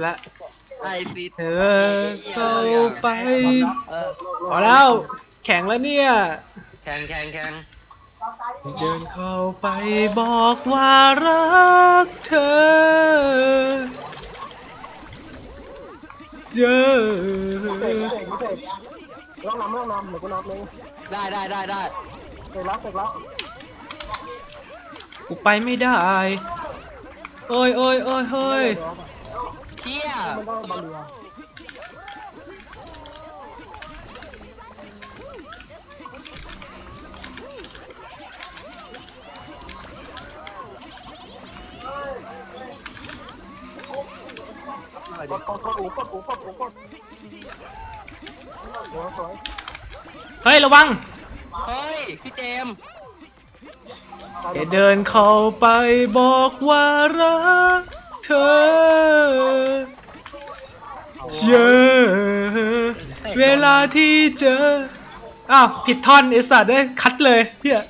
และไอ้ปิดเธอเข้าไปเออพอแล้วแข็งแล้วเนี่ย แข่งแข่งแข่งเดินเข้าไปบอกว่ารักเธอเจอเสกเสกเสกร้องนำร้องนำเดี๋ยวกูนำเองได้ได้ได้ได้เสกแล้วเสกแล้วกูไปไม่ได้ โอ้ยโอ้ยโอ้ยโอ้ยเที่ย มันต้องบอลเรือกดกดกดอูกดอูกดอูกดโอ้สวยเฮ้ย ระวัง เฮ้ย พี่เจมส์อย่าเดินเข้าไปบอกว่ารักเธอเยอะ เวลาที่เจอ อ้าว ผิดท่อนไอสัตว์ได้คัดเลยเฮีย